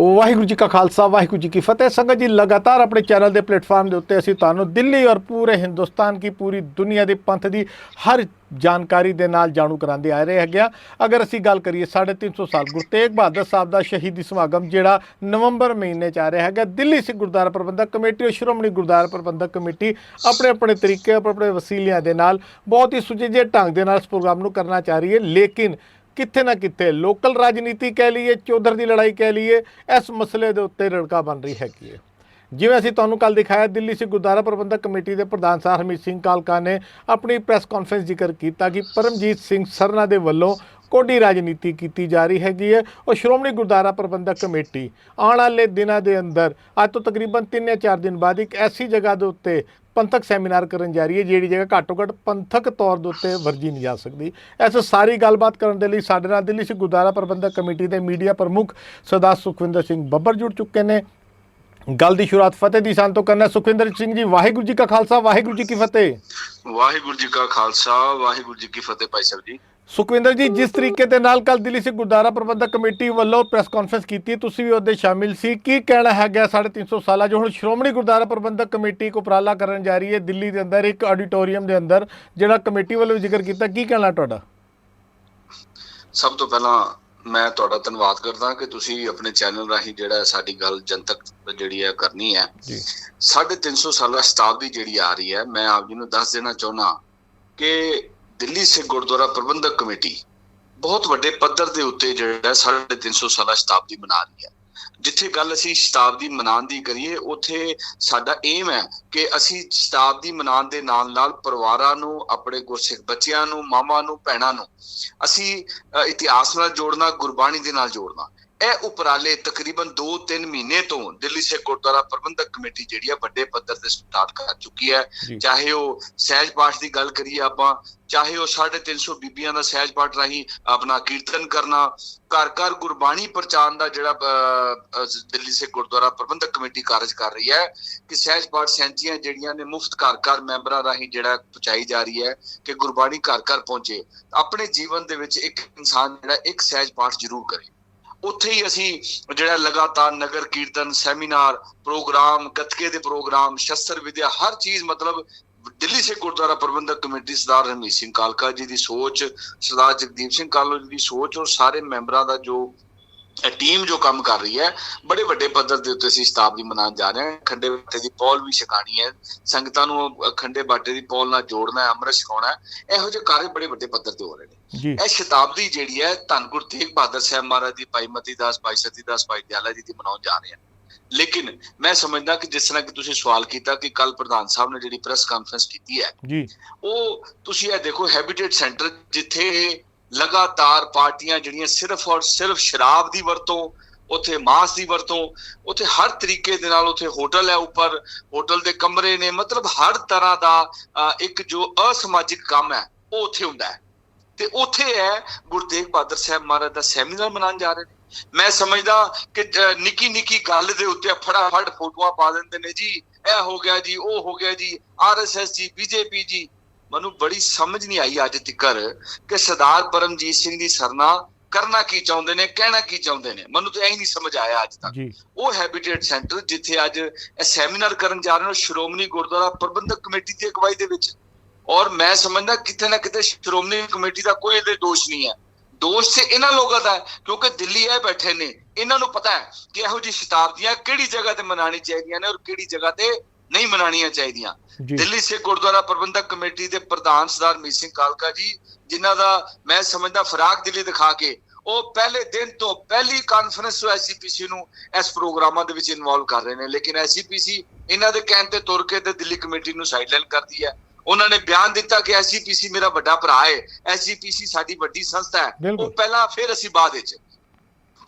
ਵਾਹਿਗੁਰੂ ਜੀ ਕਾ ਖਾਲਸਾ, ਵਾਹਿਗੁਰੂ ਜੀ ਕੀ ਫਤਿਹ। ਸੰਗਤ ਜੀ, ਲਗਾਤਾਰ ਆਪਣੇ ਚੈਨਲ ਦੇ ਪਲੇਟਫਾਰਮ ਦੇ ਉੱਤੇ ਅਸੀਂ ਤੁਹਾਨੂੰ ਦਿੱਲੀ ਔਰ ਪੂਰੇ ਹਿੰਦੁਸਤਾਨ ਕੀ ਪੂਰੀ ਦੁਨੀਆ ਦੇ ਪੰਥ ਦੀ ਹਰ ਜਾਣਕਾਰੀ ਦੇ ਨਾਲ ਜਾਣੂ ਕਰਾਉਂਦੇ ਆ ਰਹੇ ਹੈਗੇ ਆ। ਅਗਰ ਅਸੀਂ ਗੱਲ ਕਰੀਏ 350 ਸਾਲ ਗੁਰੂ ਤੇਗ ਬਹਾਦਰ ਸਾਹਿਬ ਦਾ ਸ਼ਹੀਦੀ ਸਮਾਗਮ ਜਿਹੜਾ ਨਵੰਬਰ ਮਹੀਨੇ ਚ ਆ ਰਿਹਾ ਹੈਗਾ, ਦਿੱਲੀ ਸਿੱਖ ਗੁਰਦੁਆਰਾ ਪ੍ਰਬੰਧਕ ਕਮੇਟੀ ਔਰ ਸ਼੍ਰੋਮਣੀ ਗੁਰਦੁਆਰਾ ਪ੍ਰਬੰਧਕ ਕਮੇਟੀ ਆਪਣੇ ਆਪਣੇ ਤਰੀਕੇ ਆਪਣੇ ਆਪਣੇ ਵਸੀਲਿਆਂ ਦੇ ਨਾਲ ਬਹੁਤ ਹੀ ਸੁਚੱਜੇ ਢੰਗ ਦੇ ਨਾਲ ਇਸ ਪ੍ਰੋਗਰਾਮ ਨੂੰ ਕਰਨਾ ਚਾਹ ਰਹੀ ਹੈ। ਲੇਕਿਨ ਕਿੱਥੇ ਨਾ ਕਿੱਥੇ, ਲੋਕਲ ਰਾਜਨੀਤੀ ਕਹਿ ਲਈਏ, ਚੌਧਰ ਦੀ ਲੜਾਈ ਕਹਿ ਲਈਏ, ਇਸ ਮਸਲੇ ਦੇ ਉੱਤੇ ਰੜਕਾ ਬਣ ਰਹੀ ਹੈਗੀ ਹੈ। ਜਿਵੇਂ ਅਸੀਂ ਤੁਹਾਨੂੰ ਕੱਲ ਦਿਖਾਇਆ, ਦਿੱਲੀ ਸਿੱਖ ਗੁਰਦੁਆਰਾ ਪ੍ਰਬੰਧਕ ਕਮੇਟੀ ਦੇ ਪ੍ਰਧਾਨ ਸਾਹਿਬ ਹਰਮੀਤ ਸਿੰਘ ਕਾਲਕਾ ਨੇ ਆਪਣੀ ਪ੍ਰੈਸ ਕਾਨਫਰੰਸ ਜ਼ਿਕਰ ਕੀਤਾ ਕਿ ਪਰਮਜੀਤ ਸਿੰਘ ਸਰਨਾ ਦੇ ਵੱਲੋਂ ਕੋਡੀ ਰਾਜਨੀਤੀ ਕੀਤੀ ਜਾ ਰਹੀ ਹੈਗੀ ਹੈ। ਉਹ ਸ਼੍ਰੋਮਣੀ ਗੁਰਦੁਆਰਾ ਪ੍ਰਬੰਧਕ ਕਮੇਟੀ ਆਉਣ ਵਾਲੇ ਦਿਨਾਂ ਦੇ ਅੰਦਰ, ਅੱਜ ਤੋਂ ਤਕਰੀਬਨ 3 ਜਾਂ 4 ਦਿਨ ਬਾਅਦ ਇੱਕ ਐਸੀ ਜਗ੍ਹਾ ਦੇ ਉੱਤੇ ਪੰਥਕ ਸੈਮੀਨਾਰ ਕਰਨ ਜਾ ਰਹੀ ਹੈ, ਜਿਹੜੀ ਜਗ੍ਹਾ ਘੱਟੋ ਘੱਟ ਪੰਥਕ ਤੌਰ ਦੇ ਉੱਤੇ ਵਰਜੀ ਨਹੀਂ ਜਾ ਸਕਦੀ। ਇਸ ਸਾਰੀ ਗੱਲਬਾਤ ਕਰਨ ਦੇ ਲਈ ਸਾਡੇ ਨਾਲ ਦਿੱਲੀ ਸਿੱਖ ਗੁਰਦੁਆਰਾ ਪ੍ਰਬੰਧਕ ਕਮੇਟੀ ਦੇ ਮੀਡੀਆ ਪ੍ਰਮੁੱਖ ਸਰਦਾਰ ਸੁਖਵਿੰਦਰ ਸਿੰਘ ਬੱਬਰ ਜੁੜ ਚੁੱਕੇ ਨੇ। ਗੱਲ ਦੀ ਸ਼ੁਰੂਆਤ ਫਤਿਹ ਦੀ ਸੰਤ ਤੋਂ ਕਰਨਾ ਸੁਖਵਿੰਦਰ ਸਿੰਘ ਜੀ, ਵਾਹਿਗੁਰੂ ਜੀ ਕਾ ਖਾਲਸਾ, ਵਾਹਿਗੁਰੂ ਜੀ ਕੀ ਫਤਿਹ। ਵਾਹਿਗੁਰੂ ਜੀ ਕਾ ਖਾਲਸਾ, ਵਾਹਿਗੁਰੂ ਜੀ ਕੀ ਫਤਿਹ ਭਾਈ ਸਾਹਿਬ ਜੀ। ਸੁਖਵਿੰਦਰ ਜੀ ਜਿਸ ਤਰੀਕੇ ਦੇ ਨਾਲ ਕੱਲ ਦਿੱਲੀ ਸਿੱਖ ਗੁਰਦੁਆਰਾ ਪ੍ਰਬੰਧਕ ਕਮੇਟੀ ਵੱਲੋਂ ਪ੍ਰੈਸ ਕਾਨਫਰੰਸ ਕੀਤੀ ਤੁਸੀਂ ਵੀ ਉਹਦੇ ਸ਼ਾਮਿਲ ਸੀ। ਕੀ ਕਹਿਣਾ ਹੈਗਾ 350 ਸਾਲਾ ਜੋ ਹੁਣ ਸ਼੍ਰੋਮਣੀ ਗੁਰਦੁਆਰਾ ਪ੍ਰਬੰਧਕ ਕਮੇਟੀ ਇੱਕ ਉਪਰਾਲਾ ਕਰਨ ਜਾ ਰਹੀ ਹੈ ਦਿੱਲੀ ਦੇ ਅੰਦਰ ਇੱਕ ਆਡੀਟੋਰੀਅਮ ਦੇ ਅੰਦਰ ਜਿਹੜਾ ਕਮੇਟੀ ਵੱਲੋਂ ਜ਼ਿਕਰ ਕੀਤਾ। ਕੀ ਕਹਿਣਾ ਤੁਹਾਡਾ? ਸਭ ਤੋਂ ਪਹਿਲਾਂ ਮੈਂ ਤੁਹਾਡਾ ਧੰਨਵਾਦ ਕਰਦਾ ਕਿ ਤੁਸੀਂ ਆਪਣੇ ਚੈਨਲ ਰਾਹੀਂ ਜਿਹੜਾ ਸਾਡੀ ਗੱਲ ਜਨਤਕ ਜਿਹੜੀ ਹੈ ਕਰਨੀ ਹੈ। ਜੀ। 350 ਸਾਲਾ ਸ਼ਤਾਬਦੀ ਜਿਹੜੀ ਆ ਰਹੀ ਹੈ ਮੈਂ ਆਪ ਜੀ ਨੂੰ ਦੱਸ ਦੇਣਾ ਚਾਹੁੰਦਾ ਕਿ ਦਿੱਲੀ ਸਿੱਖ ਗੁਰਦੁਆਰਾ ਪ੍ਰਬੰਧਕ ਕਮੇਟੀ ਬਹੁਤ ਵੱਡੇ ਪੱਧਰ ਦੇ ਉੱਤੇ ਜਿਹੜਾ 350 ਸਾਲਾ ਸ਼ਤਾਬਦੀ ਮਨਾ ਰਹੀ ਹੈ। ਜਿੱਥੇ ਗੱਲ ਅਸੀਂ ਸ਼ਤਾਬਦੀ ਮਨਾਉਣ ਦੀ ਕਰੀਏ, ਉੱਥੇ ਸਾਡਾ ਏਮ ਹੈ ਕਿ ਅਸੀਂ ਸ਼ਤਾਬਦੀ ਮਨਾਉਣ ਦੇ ਨਾਲ ਨਾਲ ਪਰਿਵਾਰਾਂ ਨੂੰ, ਆਪਣੇ ਗੁਰਸਿੱਖ ਬੱਚਿਆਂ ਨੂੰ, ਮਾਵਾਂ ਨੂੰ, ਭੈਣਾਂ ਨੂੰ ਅਸੀਂ ਇਤਿਹਾਸ ਨਾਲ ਜੋੜਨਾ, ਗੁਰਬਾਣੀ ਦੇ ਨਾਲ ਜੋੜਨਾ। ਇਹ ਉਪਰਾਲੇ ਤਕਰੀਬਨ 2-3 ਮਹੀਨੇ ਤੋਂ ਦਿੱਲੀ ਸਿੱਖ ਗੁਰਦੁਆਰਾ ਪ੍ਰਬੰਧਕ ਕਮੇਟੀ ਜਿਹੜੀ ਆ ਵੱਡੇ ਪੱਧਰ ਤੇ ਸਟਾਰਟ ਕਰ ਚੁੱਕੀ ਹੈ। ਚਾਹੇ ਉਹ ਸਹਿਜ ਪਾਠ ਦੀ ਗੱਲ ਕਰੀਏ ਆਪਾਂ ਚਾਹੇ ਉਹ 350 ਬੀਬੀਆਂ ਦਾ ਸਹਿਜ ਪਾਠ ਰਾਹੀਂ ਆਪਣਾ ਕੀਰਤਨ ਕਰਨਾ ਘਰ ਘਰ ਗੁਰਬਾਣੀ ਪ੍ਰਚਾਰ ਦਾ ਜਿਹੜਾ ਦਿੱਲੀ ਸਿੱਖ ਗੁਰਦੁਆਰਾ ਪ੍ਰਬੰਧਕ ਕਮੇਟੀ ਕਾਰਜ ਕਰ ਰਹੀ ਹੈ ਕਿ ਸਹਿਜ ਪਾਠ ਸੈਂਚੀਆਂ ਜਿਹੜੀਆਂ ਨੇ ਮੁਫਤ ਘਰ ਘਰ ਮੈਂਬਰਾਂ ਰਾਹੀਂ ਜਿਹੜਾ ਪਹੁੰਚਾਈ ਜਾ ਰਹੀ ਹੈ ਕਿ ਗੁਰਬਾਣੀ ਘਰ ਘਰ ਪਹੁੰਚੇ। ਆਪਣੇ ਜੀਵਨ ਦੇ ਵਿੱਚ ਇੱਕ ਇਨਸਾਨ ਜਿਹੜਾ ਇੱਕ ਸਹਿਜ ਪਾਠ ਜ਼ਰੂਰ ਕਰੇ। ਉੱਥੇ ਹੀ ਅਸੀਂ ਜਿਹੜਾ ਲਗਾਤਾਰ ਨਗਰ ਕੀਰਤਨ, ਸੈਮੀਨਾਰ, ਪ੍ਰੋਗਰਾਮ, ਗੱਤਕੇ ਦੇ ਪ੍ਰੋਗਰਾਮ, ਸ਼ਸਤਰ ਵਿਦਿਆ, ਹਰ ਚੀਜ਼ ਮਤਲਬ ਦਿੱਲੀ ਸੇ ਗੁਰਦੁਆਰਾ ਪ੍ਰਬੰਧਕ ਕਮੇਟੀ ਸਰਦਾਰ ਰਣਜੀਤ ਸਿੰਘ ਕਾਲਕਾ ਜੀ ਦੀ ਸੋਚ, ਸਰਦਾਰ ਜਗਦੀਪ ਸਿੰਘ ਕਾਲੋ ਜੀ ਦੀ ਸੋਚ ਔਰ ਸਾਰੇ ਮੈਂਬਰਾਂ ਦਾ ਜੋ ਟੀਮ ਜੋ ਕੰਮ ਕਰ ਰਹੀ ਹੈ ਬੜੇ ਵੱਡੇ ਪੱਧਰ ਦੇ ਉੱਤੇ ਅਸੀਂ ਸ਼ਤਾਬਦੀ ਮਨਾਉਣ ਜਾ ਰਹੇ ਹਾਂ। ਖੰਡੇ ਬਾਟੇ ਦੀ ਪੌਲ ਵੀ ਛਕਾਣੀ ਹੈ। ਸੰਗਤਾਂ ਨੂੰ ਖੰਡੇ ਬਾਟੇ ਦੀ ਪੌਲ ਨਾਲ ਜੋੜਨਾ ਹੈ ਅੰਮ੍ਰਿਤ ਛਕਾਉਣਾ ਹੈ। ਇਹੋ ਜਿਹੇ ਕਾਰਜ ਬੜੇ ਵੱਡੇ ਪੱਧਰ ਤੇ ਹੋ ਰਹੇ ਨੇ। ਇਹ ਸ਼ਤਾਬਦੀ ਜਿਹੜੀ ਹੈ ਧੰਨ ਗੁਰੂ ਤੇਗ ਬਹਾਦਰ ਸਾਹਿਬ ਮਹਾਰਾਜ ਦੀ ਭਾਈ ਮਤੀ ਦਾਸ ਭਾਈ ਸਤੀ ਦਾਸ ਭਾਈ ਦਿਆਲਾ ਜੀ ਦੀ ਮਨਾਉਣ ਜਾ ਰਹੇ ਹਾਂ। ਲੇਕਿਨ ਮੈਂ ਸਮਝਦਾ ਕਿ ਜਿਸ ਤਰ੍ਹਾਂ ਕਿ ਤੁਸੀਂ ਸਵਾਲ ਕੀਤਾ ਕਿ ਕੱਲ ਪ੍ਰਧਾਨ ਸਾਹਿਬ ਨੇ ਜਿਹੜੀ ਪ੍ਰੈਸ ਕਾਨਫਰੰਸ ਕੀਤੀ ਹੈ ਜੀ। ਉਹ ਤੁਸੀਂ ਇਹ ਦੇਖੋ ਹੈਬਿਟੇਟ ਸੈਂਟਰ ਜਿੱਥੇ ਲਗਾਤਾਰ ਪਾਰਟੀਆਂ ਜਿਹੜੀਆਂ ਸਿਰਫ ਔਰ ਸਿਰਫ ਸ਼ਰਾਬ ਦੀ ਵਰਤੋਂ, ਉੱਥੇ ਮਾਸ ਦੀ ਵਰਤੋਂ, ਉੱਥੇ ਹਰ ਤਰੀਕੇ ਦੇ ਨਾਲ ਉੱਥੇ ਹੋਟਲ ਹੈ ਉੱਪਰ, ਹੋਟਲ ਦੇ ਕਮਰੇ ਨੇ, ਮਤਲਬ ਹਰ ਤਰ੍ਹਾਂ ਦਾ ਇੱਕ ਜੋ ਅਸਮਾਜਿਕ ਕੰਮ ਹੈ, ਉਹ ਉੱਥੇ ਹੁੰਦਾ ਹੈ। ਤੇ ਉੱਥੇ ਹੈ ਗੁਰੂ ਤੇਗ ਬਹਾਦਰ ਸਾਹਿਬ ਮਹਾਰਾਜ ਦਾ ਸੈਮੀਨਾਰ ਮਨਾਉਣ ਜਾ ਰਹੇ ਨੇ। ਮੈਂ ਸਮਝਦਾ ਕਿ ਨਿੱਕੀ ਨਿੱਕੀ ਗੱਲ ਦੇ ਉੱਤੇ ਫਟਾਫਟ ਫੋਟੋਆਂ ਪਾ ਦਿੰਦੇ ਨੇ ਜੀ, ਇਹ ਹੋ ਗਿਆ ਜੀ, ਉਹ ਹੋ ਗਿਆ ਜੀ ਆਰਐਸਐਸ ਜੀ ਬੀਜੇਪੀ ਜੀ ਮੈਨੂੰ ਬੜੀ ਸਮਝ ਨਹੀਂ ਆਈ ਅੱਜ ਤੱਕਰ ਕਿ ਸਰਦਾਰ ਪਰਮਜੀਤ ਸਿੰਘ ਦੀ ਸਰਨਾ ਕਰਨਾ ਕੀ ਚਾਹੁੰਦੇ ਨੇ ਕਹਿਣਾ ਕੀ ਚਾਹੁੰਦੇ ਨੇ? ਮੈਨੂੰ ਤਾਂ ਇਹ ਨਹੀਂ ਸਮਝ ਆਇਆ ਅੱਜ ਤੱਕ। ਜੀ। ਉਹ ਹੈਬਿਟੇਟ ਸੈਂਟਰ ਜਿੱਥੇ ਅੱਜ ਇਹ ਸੈਮੀਨਾਰ ਕਰਨ ਜਾ ਰਹੇ ਨੇ ਸ਼੍ਰੋਮਣੀ ਗੁਰਦੁਆਰਾ ਪ੍ਰਬੰਧਕ ਕਮੇਟੀ ਦੀ ਅਗਵਾਈ ਦੇ ਵਿੱਚ। ਔਰ ਮੈਂ ਸਮਝਦਾ ਕਿਤੇ ਨਾ ਕਿਤੇ ਸ਼੍ਰੋਮਣੀ ਕਮੇਟੀ ਦਾ ਕੋਈ ਇਹਦੇ ਦੋਸ਼ ਨਹੀਂ ਹੈ। ਦੋਸ਼ ਤੇ ਇਹਨਾਂ ਲੋਕਾਂ ਦਾ ਹੈ ਕਿਉਂਕਿ ਦਿੱਲੀ ਇਹ ਬੈਠੇ ਨੇ। ਇਹਨਾਂ ਨੂੰ ਪਤਾ ਹੈ ਕਿ ਇਹੋ ਜਿਹੀ ਸ਼ਤਾਬਦੀਆਂ ਕਿਹੜੀ ਜਗ੍ਹਾ ਤੇ ਮਨਾਣੀ ਚਾਹੀਦੀਆਂ ਨੇ ਔਰ ਕਿਹੜੀ ਜਗ੍ਹਾ ਤੇ ਨਹੀਂ ਮਨਾਣੀਆਂ ਚਾਹੀਦੀਆਂ। ਦਿੱਲੀ ਸਿੱਖ ਗੁਰਦੁਆਰਾ ਪ੍ਰਬੰਧਕ ਕਮੇਟੀ ਦੇ ਪ੍ਰਧਾਨ ਸਰਦਾਰ ਮੀਤ ਸਿੰਘ ਕਾਲਕਾ ਜੀ ਜਿਨ੍ਹਾਂ ਦਾ ਮੈਂ ਸਮਝਦਾ ਫਰਾਕ ਦਿੱਲੀ ਦਿਖਾ ਕੇ ਉਹ ਪਹਿਲੇ ਦਿਨ ਤੋਂ ਪਹਿਲੀ ਕਾਨਫਰੰਸ ਤੋਂ ਐਸਜੀਪੀਸੀ ਨੂੰ ਇਸ ਪ੍ਰੋਗਰਾਮਾਂ ਦੇ ਵਿੱਚ ਇਨਵੋਲਵ ਕਰ ਰਹੇ ਨੇ। ਲੇਕਿਨ ਐਸਜੀਪੀਸੀ ਇਹਨਾਂ ਦੇ ਕਹਿਣ ਤੇ ਤੁਰ ਕੇ ਤੇ ਦਿੱਲੀ ਕਮੇਟੀ ਨੂੰ ਸਾਈਡਲਾਈਨ ਕਰਦੀ ਹੈ। ਉਹਨਾਂ ਨੇ ਬਿਆਨ ਦਿੱਤਾ ਕਿ ਐਸਜੀਪੀਸੀ ਮੇਰਾ ਵੱਡਾ ਭਰਾ ਹੈ। ਐਸਜੀਪੀਸੀ ਸਾਡੀ ਵੱਡੀ ਸੰਸਥਾ ਹੈ। ਉਹ ਪਹਿਲਾਂ ਫਿਰ ਅਸੀਂ ਬਾਅਦ ਵਿੱਚ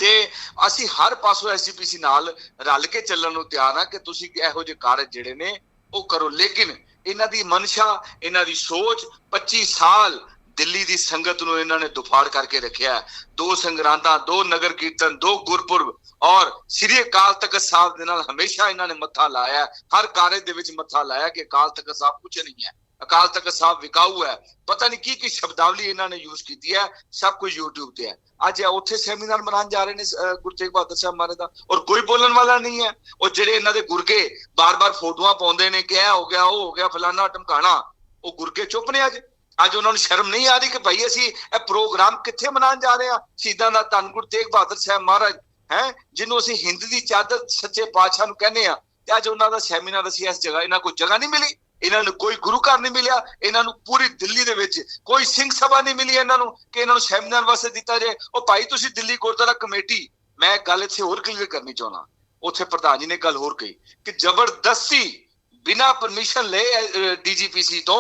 ਤੇ ਅਸੀਂ ਹਰ ਪਾਸੋਂ ਐਸਜੀਪੀਸੀ ਨਾਲ ਰਲ ਕੇ ਚੱਲਣ ਨੂੰ ਤਿਆਰ ਹਾਂ ਕਿ ਤੁਸੀਂ ਇਹੋ ਜਿਹੇ ਕਾਰਜ ਜਿਹੜੇ ਨੇ ਉਹ ਕਰੋ। ਲੇਕਿਨ ਇਹਨਾਂ ਦੀ ਮਨਸ਼ਾ, ਇਹਨਾਂ ਦੀ ਸੋਚ 25 ਸਾਲ ਦਿੱਲੀ ਦੀ ਸੰਗਤ ਨੂੰ ਇਹਨਾਂ ਨੇ ਦੁਫਾੜ ਕਰਕੇ ਰੱਖਿਆ। ਦੋ ਸੰਗਰਾਂਦਾਂ, ਦੋ ਨਗਰ ਕੀਰਤਨ, ਦੋ ਗੁਰਪੁਰਬ ਔਰ ਸ੍ਰੀ ਅਕਾਲ ਤਖਤ ਸਾਹਿਬ ਦੇ ਨਾਲ ਹਮੇਸ਼ਾ ਇਹਨਾਂ ਨੇ ਮੱਥਾ ਲਾਇਆ। ਹਰ ਕਾਰਜ ਦੇ ਵਿੱਚ ਮੱਥਾ ਲਾਇਆ ਕਿ ਅਕਾਲ ਤਖਤ ਸਾਹਿਬ ਕੁਝ ਨਹੀਂ ਹੈ। ਅਕਾਲ ਤਖਤ ਸਾਹਿਬ ਵਿਕਾਊ ਹੈ। ਪਤਾ ਨਹੀਂ ਕੀ ਕੀ ਸ਼ਬਦਾਵਲੀ ਇਹਨਾਂ ਨੇ ਯੂਜ਼ ਕੀਤੀ ਹੈ। ਸਭ ਕੁਝ YouTube ਤੇ ਹੈ। ਅੱਜ ਉੱਥੇ ਸੈਮੀਨਾਰ ਮਨਾਉਣ ਜਾ ਰਹੇ ਨੇ ਗੁਰੂ ਤੇਗ ਬਹਾਦਰ ਸਾਹਿਬ ਮਹਾਰਾਜ ਦਾ। ਔਰ ਕੋਈ ਬੋਲਣ ਵਾਲਾ ਨਹੀਂ ਹੈ। ਔਰ ਜਿਹੜੇ ਇਹਨਾਂ ਦੇ ਗੁਰਗੇ ਬਾਰ-ਬਾਰ ਫੋਟੋਆਂ ਪਾਉਂਦੇ ਨੇ ਕਿ ਇਹ ਹੋ ਗਿਆ, ਉਹ ਹੋ ਗਿਆ, ਫਲਾਨਾ ਟਮਕਾਣਾ ਉਹ ਗੁਰਗੇ ਚੁੱਪ ਨੇ ਅੱਜ। ਅੱਜ ਉਹਨਾਂ ਨੂੰ ਸ਼ਰਮ ਨਹੀਂ ਆ ਰਹੀ ਕਿ ਭਾਈ ਅਸੀਂ ਇਹ ਪ੍ਰੋਗਰਾਮ ਕਿੱਥੇ ਮਨਾਉਣ ਜਾ ਰਹੇ ਹਾਂ? ਸ਼ਹੀਦਾਂ ਦਾ ਧੰਨ ਗੁਰੂ ਤੇਗ ਬਹਾਦਰ ਸਾਹਿਬ ਮਹਾਰਾਜ, ਹੈ? ਜਿਹਨੂੰ ਅਸੀਂ ਹਿੰਦ ਦੀ ਚਾਦਰ ਸੱਚੇ ਪਾਤਸ਼ਾਹ ਨੂੰ ਕਹਿੰਦੇ ਆ ਤੇ ਅੱਜ ਉਹਨਾਂ ਦਾ ਸੈਮੀਨਾਰ ਅਸੀਂ ਇਸ ਜਗ੍ਹਾ, ਇਹਨਾਂ ਕੋਈ ਜਗ੍ਹਾ ਨਹੀਂ ਮਿਲੀ। ਇਹਨਾਂ ਨੂੰ ਕੋਈ ਗੁਰੂ ਘਰ ਨਹੀਂ ਮਿਲਿਆ ਇਹਨਾਂ ਨੂੰ ਪੂਰੀ ਦਿੱਲੀ ਦੇ ਵਿੱਚ ਕੋਈ ਸਿੰਘ ਸਭਾ ਨਹੀਂ ਮਿਲੀ ਇਹਨਾਂ ਨੂੰ ਕਿ ਇਹਨਾਂ ਨੂੰ ਸੈਮੀਨਾਰ ਵਾਸਤੇ ਦਿੱਤਾ ਜਾਏ। ਉਹ ਭਾਈ ਤੁਸੀਂ ਦਿੱਲੀ ਗੁਰਦੁਆਰਾ ਕਮੇਟੀ ਮੈਂ ਗੱਲ ਇੱਥੇ ਹੋਰ ਕਲੀਅਰ ਕਰਨੀ ਚਾਹੁੰਦਾ। ਉੱਥੇ ਪ੍ਰਧਾਨ ਜੀ ਨੇ ਗੱਲ ਹੋਰ ਕਹੀ ਕਿ ਜ਼ਬਰਦਸਤੀ ਬਿਨਾ ਪਰਮਿਸ਼ਨ ਲਏ ਡੀਜੀਪੀਸੀ ਤੋਂ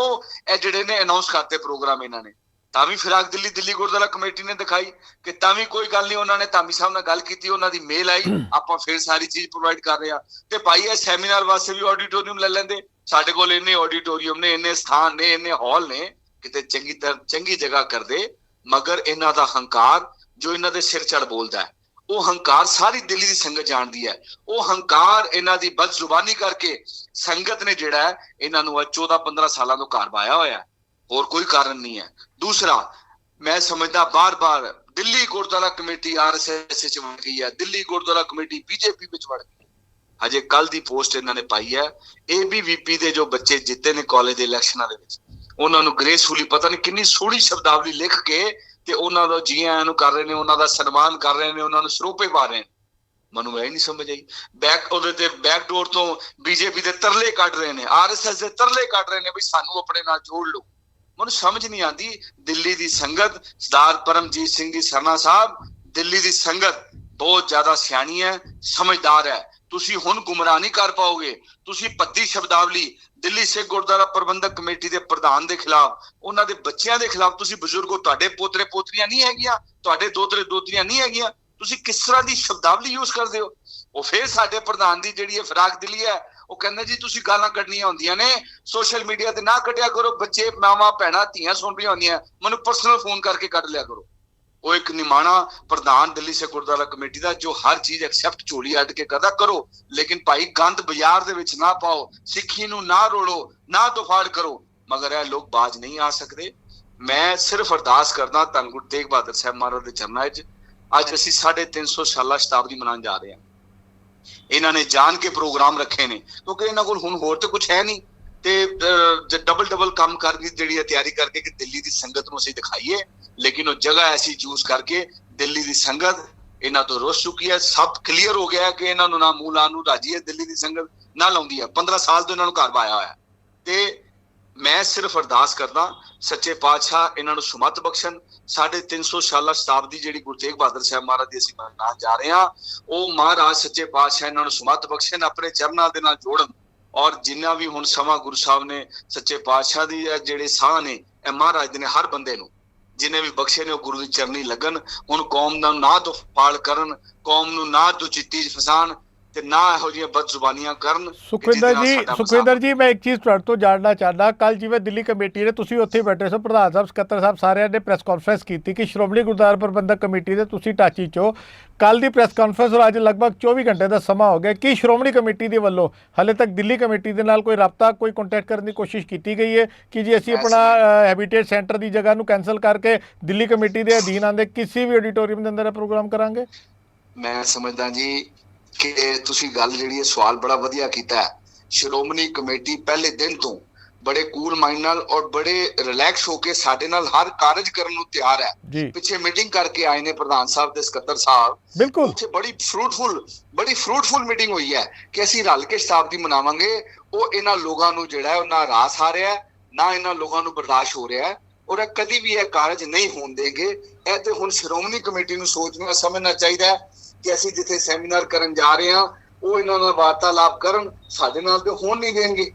ਇਹ ਜਿਹੜੇ ਨੇ ਅਨਾਉਂਸ ਕਰਤੇ ਪ੍ਰੋਗਰਾਮ ਇਹਨਾਂ ਨੇ। ਤਾਂ ਵੀ ਫਿਰਾਕ ਦਿੱਲੀ ਦਿੱਲੀ ਗੁਰਦੁਆਰਾ ਕਮੇਟੀ ਨੇ ਦਿਖਾਈ ਕਿ ਤਾਂ ਵੀ ਕੋਈ ਗੱਲ ਨਹੀਂ ਉਹਨਾਂ ਨੇ ਧਾਮੀ ਸਾਹਿਬ ਨਾਲ ਗੱਲ ਕੀਤੀ ਉਹਨਾਂ ਦੀ ਮੇਲ ਆਈ। ਆਪਾਂ ਫਿਰ ਸਾਰੀ ਚੀਜ਼ ਪ੍ਰੋਵਾਈਡ ਕਰ ਰਹੇ ਆ ਤੇ ਭਾਈ ਇਹ ਸੈਮੀਨਾਰ ਵਾਸਤੇ ਵੀ ਆਡੀਟੋਰੀਅਮ ਲੈ ਲੈਂਦੇ। ਸਾਡੇ ਕੋਲ ਇੰਨੇ ਆਡੀਟੋਰੀਅਮ ਨੇ, ਇੰਨੇ ਸਥਾਨ ਨੇ, ਇੰਨੇ ਹਾਲ ਨੇ, ਕਿਤੇ ਚੰਗੀ ਤਰ੍ਹਾਂ ਚੰਗੀ ਜਗ੍ਹਾ ਕਰਦੇ, ਮਗਰ ਇਹਨਾਂ ਦਾ ਹੰਕਾਰ ਜੋ ਇਹਨਾਂ ਦੇ ਸਿਰ ਚੜ ਬੋਲਦਾ ਹੈ, ਉਹ ਹੰਕਾਰ ਸਾਰੀ ਦਿੱਲੀ ਦੀ ਸੰਗਤ ਜਾਣਦੀ ਹੈ। ਉਹ ਹੰਕਾਰ ਇਹਨਾਂ ਦੀ ਬਦਜ਼ੁਬਾਨੀ ਕਰਕੇ ਸੰਗਤ ਨੇ ਜਿਹੜਾ ਇਹਨਾਂ ਨੂੰ 14 15 ਸਾਲਾਂ ਤੋਂ ਘਰ ਬਾਇਆ ਹੋਇਆ ਹੋਰ ਕੋਈ ਕਾਰਨ ਨਹੀਂ ਹੈ। ਦੂਸਰਾ, ਮੈਂ ਸਮਝਦਾ ਬਾਰ-ਬਾਰ ਦਿੱਲੀ ਗੁਰਦੁਆਰਾ ਕਮੇਟੀ ਆਰਐਸਐਸ ਵਿੱਚ ਵੜ ਗਈ ਹੈ, ਦਿੱਲੀ ਗੁਰਦੁਆਰਾ ਕਮੇਟੀ ਬੀਜੇਪੀ ਵਿੱਚ ਵੜ ਗਈ ਹਜੇ ਕੱਲ ਦੀ ਪੋਸਟ ਇਹਨਾਂ ਨੇ ਪਾਈ ਹੈ। ਏਬੀਵੀਪੀ ਦੇ ਜੋ ਬੱਚੇ ਜਿੱਤੇ ਨੇ ਕਾਲਜ ਦੇ ਇਲੈਕਸ਼ਨਾਂ ਦੇ ਵਿੱਚ, ਉਹਨਾਂ ਨੂੰ ਗ੍ਰੇਸਫੁਲੀ ਪਤਾ ਨਹੀਂ ਕਿੰਨੀ ਸੋਹਣੀ ਸ਼ਬਦਾਵਲੀ ਲਿਖ ਕੇ ਤੇ ਉਹਨਾਂ ਦਾ ਜੀ ਆਇਆਂ ਨੂੰ ਕਰ ਰਹੇ ਨੇ, ਉਹਨਾਂ ਦਾ ਸਨਮਾਨ ਕਰ ਰਹੇ ਨੇ, ਉਹਨਾਂ ਨੂੰ ਸਰੋਪੇ ਪਾ ਰਹੇ ਨੇ। ਮੈਨੂੰ, ਇਹ ਨਹੀਂ ਸਮਝ ਆਈ। ਬੈਕ ਉਹਦੇ ਤੇ ਬੈਕ ਡੋਰ ਤੋਂ ਬੀਜੇਪੀ ਦੇ ਤਰਲੇ ਕੱਢ ਰਹੇ ਨੇ ਆਰਐਸਐਸ ਦੇ ਤਰਲੇ ਕੱਢ ਰਹੇ ਨੇ ਵੀ ਸਾਨੂੰ ਆਪਣੇ ਨਾਲ ਜੋੜ ਲਓ। ਮੈਨੂੰ, ਸਮਝ ਨਹੀਂ ਆਂਦੀ ਦਿੱਲੀ ਦੀ ਸੰਗਤ, ਸਰਦਾਰ ਪਰਮਜੀਤ ਸਿੰਘ ਜੀ ਸਰਨਾ ਸਾਹਿਬ, ਦਿੱਲੀ ਦੀ ਸੰਗਤ ਬਹੁਤ ਜ਼ਿਆਦਾ ਸਿਆਣੀ ਹੈ, ਸਮਝਦਾਰ ਹੈ। ਤੁਸੀਂ ਹੁਣ ਗੁੰਮਰਾਹ ਨਹੀਂ ਕਰ ਪਾਓਗੇ। ਤੁਸੀਂ ਪੱਦੀ ਸ਼ਬਦਾਵਲੀ ਦਿੱਲੀ ਸਿੱਖ ਗੁਰਦੁਆਰਾ ਪ੍ਰਬੰਧਕ ਕਮੇਟੀ ਦੇ ਪ੍ਰਧਾਨ ਦੇ ਖਿਲਾਫ, ਉਹਨਾਂ ਦੇ ਬੱਚਿਆਂ ਦੇ ਖਿਲਾਫ ਤੁਸੀਂ ਬਜ਼ੁਰਗੋ, ਤੁਹਾਡੇ ਪੋਤਰੇ ਪੋਤਰੀਆਂ ਨਹੀਂ ਹੈਗੀਆਂ, ਤੁਹਾਡੇ ਦੋਤਰੇ ਦੋਤਰੀਆਂ ਨਹੀਂ ਹੈਗੀਆਂ, ਤੁਸੀਂ ਕਿਸ ਤਰ੍ਹਾਂ ਦੀ ਸ਼ਬਦਾਵਲੀ ਯੂਜ਼ ਕਰਦੇ ਹੋ? ਉਹ ਫੇਰ ਸਾਡੇ ਪ੍ਰਧਾਨ ਦੀ ਜਿਹੜੀ ਇਹ ਫਰਾਕ ਦਿਲੀ ਹੈ, ਉਹ ਕਹਿੰਦਾ ਜੀ ਤੁਸੀਂ ਗਾਲਾਂ ਕੱਢਣੀਆਂ ਹੁੰਦੀਆਂ ਨੇ, ਸੋਸ਼ਲ ਮੀਡੀਆ ਤੇ ਨਾ ਕੱਢਿਆ ਕਰੋ, ਬੱਚੇ, ਮਾਵਾਂ, ਭੈਣਾਂ, ਧੀਆਂ ਸੁਣ ਰਹੀਆਂ ਹੁੰਦੀਆਂ, ਮੈਨੂੰ ਪਰਸਨਲ ਫੋਨ ਕਰਕੇ ਕੱਢ ਲਿਆ ਕਰੋ। ਉਹ ਇੱਕ ਨਿਮਾਣਾ ਪ੍ਰਧਾਨ ਦਿੱਲੀ ਸੇ ਗੁਰਦੁਆਰਾ ਕਮੇਟੀ ਦਾ ਜੋ ਹਰ ਚੀਜ਼ ਐਕਸੈਪਟ ਝੋਲੀ ਅੱਡ ਕੇ ਕਰਦਾ ਕਰੋ। ਲੇਕਿਨ ਭਾਈ ਗੰਦ ਬਾਜ਼ਾਰ ਦੇ ਵਿੱਚ ਨਾ ਪਾਓ ਸਿੱਖੀ ਨੂੰ ਨਾ ਰੋੜੋ ਨਾ ਦੁਫਾੜ ਕਰੋ। ਮਗਰ ਇਹ ਲੋਕ ਬਾਜ ਨਹੀਂ ਆ ਸਕਦੇ। ਮੈਂ ਸਿਰਫ ਅਰਦਾਸ ਕਰਦਾ ਧੰਨ ਗੁਰੂ ਤੇਗ ਬਹਾਦਰ ਸਾਹਿਬ ਮਹਾਰਾਜ ਦੇ ਚਰਨਾਂ 'ਚ ਅੱਜ ਅਸੀਂ 350 ਸਾਲਾ ਸ਼ਤਾਬਦੀ ਮਨਾਉਣ ਜਾ ਰਹੇ ਹਾਂ। ਇਹਨਾਂ ਨੇ ਜਾਣ ਕੇ ਪ੍ਰੋਗਰਾਮ ਰੱਖੇ ਨੇ ਕਿਉਂਕਿ ਇਹਨਾਂ ਕੋਲ ਹੁਣ ਹੋਰ ਤੇ ਕੁਝ ਹੈ ਨਹੀਂ। ਤੇ ਡਬਲ ਡਬਲ ਕੰਮ ਕਰਕੇ ਜਿਹੜੀ ਹੈ ਤਿਆਰੀ ਕਰਕੇ ਕਿ ਦਿੱਲੀ ਦੀ ਸੰਗਤ ਨੂੰ ਅਸੀਂ ਦਿਖਾਈਏ ਲੇਕਿਨ ਉਹ ਜਗ੍ਹਾ ਐਸੀ ਚੂਜ਼ ਕਰਕੇ ਦਿੱਲੀ ਦੀ ਸੰਗਤ ਇਹਨਾਂ ਤੋਂ ਰੁੱਸ ਚੁੱਕੀ ਹੈ। ਸਭ ਕਲੀਅਰ ਹੋ ਗਿਆ ਕਿ ਇਹਨਾਂ ਨੂੰ ਨਾ ਮੂੰਹ ਲਾਉਣ ਨੂੰ ਰਾਜੀ ਹੈ। ਦਿੱਲੀ ਦੀ ਸੰਗਤ ਨਾ ਲਾਉਂਦੀ ਹੈ। 15 ਸਾਲ ਤੋਂ ਇਹਨਾਂ ਨੂੰ ਘਰ ਪਾਇਆ ਹੋਇਆ ਤੇ ਮੈਂ ਸਿਰਫ ਅਰਦਾਸ ਕਰਦਾ, ਸੱਚੇ ਪਾਤਸ਼ਾਹ ਇਹਨਾਂ ਨੂੰ ਸੁਮਤ ਬਖਸ਼ਣ। 350 ਸਾਲਾ ਸ਼ਤਾਬਦੀ ਜਿਹੜੀ ਗੁਰੂ ਤੇਗ ਬਹਾਦਰ ਸਾਹਿਬ ਮਹਾਰਾਜ ਦੀ ਅਸੀਂ ਮਨਾਉਣ ਜਾ ਰਹੇ ਹਾਂ, ਉਹ ਮਹਾਰਾਜ ਸੱਚੇ ਪਾਤਸ਼ਾਹ ਇਹਨਾਂ ਨੂੰ ਸੁਮਤ ਬਖਸ਼ਣ, ਆਪਣੇ ਚਰਨਾਂ ਦੇ ਨਾਲ ਜੋੜਨ। ਔਰ ਜਿੰਨਾ ਵੀ ਹੁਣ ਸਮਾਂ ਗੁਰੂ ਸਾਹਿਬ ਨੇ ਸੱਚੇ ਪਾਤਸ਼ਾਹ ਦੀ ਇਹ ਜਿਹੜੇ ਸਾਹ ਨੇ, ਇਹ ਮਹਾਰਾਜ ਦੇ ਨੇ ਹਰ ਬੰਦੇ ਨੂੰ। ਜਿਨੇ ਵੀ ਬਖਸ਼ੇ ਨੇ ਉਹ ਗੁਰੂ ਦੀ ਚਰਨੀ ਲੱਗਣ, ਹੁਣ ਕੌਮ ਦਾ ਨਾ ਤੋਂ ਕਰਨ, ਕੌਮ ਨੂੰ ਨਾ ਤੋਂ ਚਿੱਤੀ 'ਚ ਫਸਾਣ ਤੇ ਨਾ ਇਹੋ ਜਿਹੀਆਂ ਬਦਜ਼ੁਬਾਨੀਆਂ ਕਰਨ ਸੁਖਵਿੰਦਰ ਜੀ ਸੁਖਵਿੰਦਰ ਜੀ ਮੈਂ ਇੱਕ ਚੀਜ਼ ਤੁਹਾਡੇ ਤੋਂ ਜਾਣਨਾ ਚਾਹੁੰਦਾ। ਕੱਲ ਜਿਵੇਂ ਦਿੱਲੀ ਕਮੇਟੀ ਨੇ ਤੁਸੀਂ ਉੱਥੇ ਬੈਠੇ ਸੋ ਪ੍ਰਧਾਨ ਸਾਹਿਬ ਸਕੱਤਰ ਸਾਹਿਬ ਸਾਰਿਆਂ ਨੇ ਪ੍ਰੈਸ ਕਾਨਫਰੰਸ ਕੀਤੀ ਕਿ ਸ਼੍ਰੋਮਣੀ ਗੁਰਦੁਆਰਾ ਪ੍ਰਬੰਧਕ ਕਮੇਟੀ ਦੇ ਤੁਸੀਂ ਟਾਚੀ ਚੋ। ਕੱਲ ਦੀ ਪ੍ਰੈਸ ਕਾਨਫਰੰਸ ਔਰ ਅੱਜ ਲਗਭਗ 24 ਘੰਟੇ ਦਾ ਸਮਾਂ ਹੋ ਗਿਆ। ਕੀ ਸ਼੍ਰੋਮਣੀ ਕਮੇਟੀ ਦੇ ਵੱਲੋਂ ਹਾਲੇ ਤੱਕ ਦਿੱਲੀ ਕਮੇਟੀ ਦੇ ਨਾਲ ਕੋਈ ਰਾਬਤਾ ਕੋਈ ਕੰਟੈਕਟ ਕਰਨ ਦੀ ਕੋਸ਼ਿਸ਼ ਕੀਤੀ ਗਈ ਹੈ? ਕਿ ਜੀ ਅਸੀਂ ਆਪਣਾ ਹੈਬਿਟੇਟ ਸੈਂਟਰ ਦੀ ਜਗ੍ਹਾ ਨੂੰ ਕੈਨਸਲ ਕਰਕੇ ਦਿੱਲੀ ਕਮੇਟੀ ਦੇ ਅਧੀਨ ਆਉਂਦੇ ਕਿਸੇ ਵੀ ਆਡੀਟੋਰੀਅਮ ਦੇ ਅੰਦਰ ਪ੍ਰੋਗਰਾਮ ਕਰਾਂਗੇ? ਮੈਂ ਸਮਝਦਾ ਜੀ ਕਿ ਤੁਸੀਂ ਗੱਲ ਜਿਹੜੀ ਹੈ ਸਵਾਲ ਬੜਾ ਵਧੀਆ ਕੀਤਾ ਹੈ। ਸ਼੍ਰੋਮਣੀ ਕਮੇਟੀ ਪਹਿਲੇ ਦਿਨ ਤੋਂ ਬੜੇ ਕੂਲ ਮਾਈਂਡ ਨਾਲ ਔਰ ਬੜੇ ਰਿਲੈਕਸ ਹੋ ਕੇ ਸਾਡੇ ਨਾਲ ਹਰ ਕਾਰਜ ਕਰਨ ਨੂੰ ਤਿਆਰ ਹੈ। ਪਿੱਛੇ ਮੀਟਿੰਗ ਕਰਕੇ ਆਏ ਨੇ ਪ੍ਰਧਾਨ ਸਾਹਿਬ ਤੇ ਸਕੱਤਰ ਸਾਹਿਬ। ਬਿਲਕੁਲ। ਉੱਥੇ ਬੜੀ ਫਰੂਟਫੁਲ ਬੜੀ ਫਰੂਟਫੁਲ ਮੀਟਿੰਗ ਹੋਈ ਹੈ ਕਿ ਅਸੀਂ ਰਲ ਕੇ ਸ਼ਤਾਬਦੀ ਮਨਾਵਾਂਗੇ। ਉਹ ਇਹਨਾਂ ਲੋਕਾਂ ਨੂੰ ਜਿਹੜਾ ਹੈ ਉਹ ਨਾ ਰਾਸ ਆ ਰਿਹਾ ਨਾ ਇਹਨਾਂ ਲੋਕਾਂ ਨੂੰ ਬਰਦਾਸ਼ਤ ਹੋ ਰਿਹਾ ਹੈ ਔਰ ਇਹ ਕਦੀ ਵੀ ਇਹ ਕਾਰਜ ਨਹੀਂ ਹੋਣ ਦੇਗੇ ਇਹ ਤੇ ਹੁਣ ਸ਼੍ਰੋਮਣੀ ਕਮੇਟੀ ਨੂੰ ਸੋਚਣਾ ਸਮਝਣਾ ਚਾਹੀਦਾ ਹੈ ਕਿ ਅਸੀਂ ਜਿੱਥੇ ਸੈਮੀਨਾਰ ਕਰਨ ਜਾ ਰਹੇ ਹਾਂ, ਉਹ ਇਹਨਾਂ ਨਾਲ ਵਾਰਤਾਲਾਪ ਕਰਨ, ਸਾਡੇ ਨਾਲ ਤੇ ਹੋਣ ਨਹੀਂ ਦੇਣਗੇ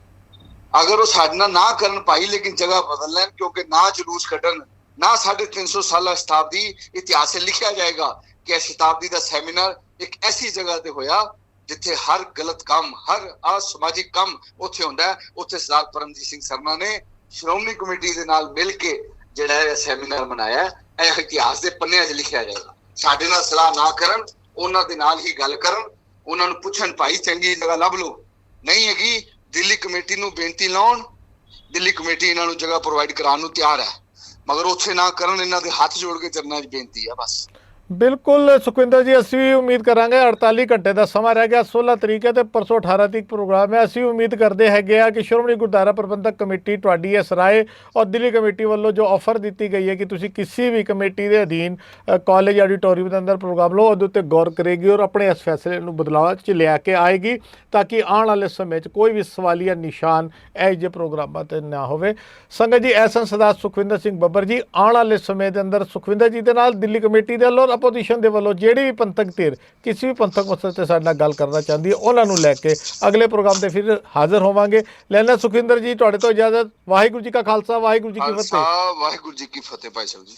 ਅਗਰ ਉਹ ਸਾਡੇ ਨਾਲ ਨਾ ਕਰਨ ਭਾਈ, ਲੇਕਿਨ ਜਗ੍ਹਾ ਬਦਲ ਲੈਣ, ਕਿਉਂਕਿ ਨਾ ਜਲੂਸ ਕੱਢਣ, ਨਾ ਸਾਡੇ 300 ਸਾਲਾ ਸ਼ਤਾਬਦੀ ਇਤਿਹਾਸ ਲਿਖਿਆ ਜਾਏਗਾ ਕਿ ਇਹ ਸ਼ਤਾਬਦੀ ਦਾ ਸੈਮੀਨਾਰ ਇੱਕ ਐਸੀ ਜਗ੍ਹਾ ਤੇ ਹੋਇਆ ਜਿੱਥੇ ਹਰ ਗਲਤ ਕੰਮ, ਹਰ ਅਸਮਾਜਿਕ ਕੰਮ ਉੱਥੇ ਹੁੰਦਾ ਉੱਥੇ ਸਰਦਾਰ ਪਰਮਜੀਤ ਸਿੰਘ ਸਰਮਾ ਨੇ ਸ਼੍ਰੋਮਣੀ ਕਮੇਟੀ ਦੇ ਨਾਲ ਮਿਲ ਕੇ ਜਿਹੜਾ ਇਹ ਸੈਮੀਨਾਰ ਮਨਾਇਆ ਇਹ ਇਤਿਹਾਸ ਦੇ ਪੰਨਿਆਂ 'ਚ ਲਿਖਿਆ ਜਾਏਗਾ। ਸਾਡੇ ਨਾਲ ਸਲਾਹ ਨਾ ਕਰਨ ਉਹਨਾਂ ਦੇ ਨਾਲ ਹੀ ਗੱਲ ਕਰਨ, ਉਹਨਾਂ ਨੂੰ ਪੁੱਛਣ, ਭਾਈ, ਚੰਗੀ ਜਗ੍ਹਾ ਲੱਭ ਲਓ। ਨਹੀਂ ਹੈਗੀ, ਦਿੱਲੀ ਕਮੇਟੀ ਨੂੰ ਬੇਨਤੀ ਲਾਉਣ, ਦਿੱਲੀ ਕਮੇਟੀ ਇਹਨਾਂ ਨੂੰ ਜਗ੍ਹਾ ਪ੍ਰੋਵਾਈਡ ਕਰਾਉਣ ਨੂੰ ਤਿਆਰ ਹੈ। ਮਗਰ ਉੱਥੇ ਨਾ ਕਰਨ, ਇਹਨਾਂ ਦੇ ਹੱਥ ਜੋੜ ਕੇ ਚਰਨਾਂ 'ਚ ਬੇਨਤੀ ਹੈ, ਬਸ। ਬਿਲਕੁਲ ਸੁਖਵਿੰਦਰ ਜੀ, ਅਸੀਂ ਵੀ ਉਮੀਦ ਕਰਾਂਗੇ 48 ਘੰਟੇ ਦਾ ਸਮਾਂ ਰਹਿ ਗਿਆ 16 ਤਰੀਕ ਹੈ ਤੇ ਪਰਸੋਂ 18 ਤਰੀਕ ਪ੍ਰੋਗਰਾਮ ਹੈ। ਅਸੀਂ ਉਮੀਦ ਕਰਦੇ ਹੈਗੇ ਆ ਕਿ ਸ਼੍ਰੋਮਣੀ ਗੁਰਦੁਆਰਾ ਪ੍ਰਬੰਧਕ ਕਮੇਟੀ ਤੁਹਾਡੀ ਇਸ ਰਾਏ ਔਰ ਦਿੱਲੀ ਕਮੇਟੀ ਵੱਲੋਂ ਜੋ ਆਫਰ ਦਿੱਤੀ ਗਈ ਹੈ ਕਿ ਤੁਸੀਂ ਕਿਸੇ ਵੀ ਕਮੇਟੀ ਦੇ ਅਧੀਨ ਕਾਲਜ ਆਡੀਟੋਰੀਅਮ ਦੇ ਅੰਦਰ ਪ੍ਰੋਗਰਾਮ ਲਓ, ਉਹਦੇ ਉੱਤੇ ਗੌਰ ਕਰੇਗੀ ਔਰ ਆਪਣੇ ਇਸ ਫੈਸਲੇ ਨੂੰ ਬਦਲਾਅ ਚ ਲਿਆ ਕੇ ਆਏਗੀ ਤਾਂ ਕਿ ਆਉਣ ਵਾਲੇ ਸਮੇਂ 'ਚ ਕੋਈ ਵੀ ਸਵਾਲੀਆ ਨਿਸ਼ਾਨ ਇਹ ਜਿਹੇ ਪ੍ਰੋਗਰਾਮਾਂ ਤੇ ਨਾ ਹੋਵੇ। ਸੰਗਤ ਜੀ ਐਸਐਨ ਸਰਦਾਰ ਸੁਖਵਿੰਦਰ ਸਿੰਘ ਬੱਬਰ ਜੀ, ਆਉਣ ਵਾਲੇ ਸਮੇਂ ਦੇ ਅੰਦਰ ਸੁਖਵਿੰਦਰ ਜੀ ਦੇ ਨਾਲ ਦਿੱਲੀ ਕਮੇਟੀ ਦੇ ਵੱਲੋਂ ਔਰ ਆਪੋਜੀਸ਼ਨ ਦੇ ਵੱਲੋਂ ਜਿਹੜੀ ਵੀ ਪੰਥਕ ਧਿਰ ਕਿਸੇ ਵੀ ਪੰਥਕ ਮਸਲੇ ਤੇ ਸਾਡੇ ਨਾਲ ਗੱਲ ਕਰਨਾ ਚਾਹੁੰਦੀ ਹੈ ਉਹਨਾਂ ਨੂੰ ਲੈ ਕੇ ਅਗਲੇ ਪ੍ਰੋਗਰਾਮ ਤੇ ਫਿਰ ਹਾਜ਼ਰ ਹੋਵਾਂਗੇ। ਲੈਣਾ ਸੁਖਵਿੰਦਰ ਜੀ ਤੁਹਾਡੇ ਤੋਂ ਇਜਾਜ਼ਤ। ਵਾਹਿਗੁਰੂ ਜੀ ਕਾ ਖਾਲਸਾ ਵਾਹਿਗੁਰੂ ਜੀ ਕੀ ਫਤਿਹ। ਵਾਹਿਗੁਰੂ ਜੀ ਕੀ ਫਤਿਹ ਭਾਈ ਸਾਹਿਬ ਜੀ।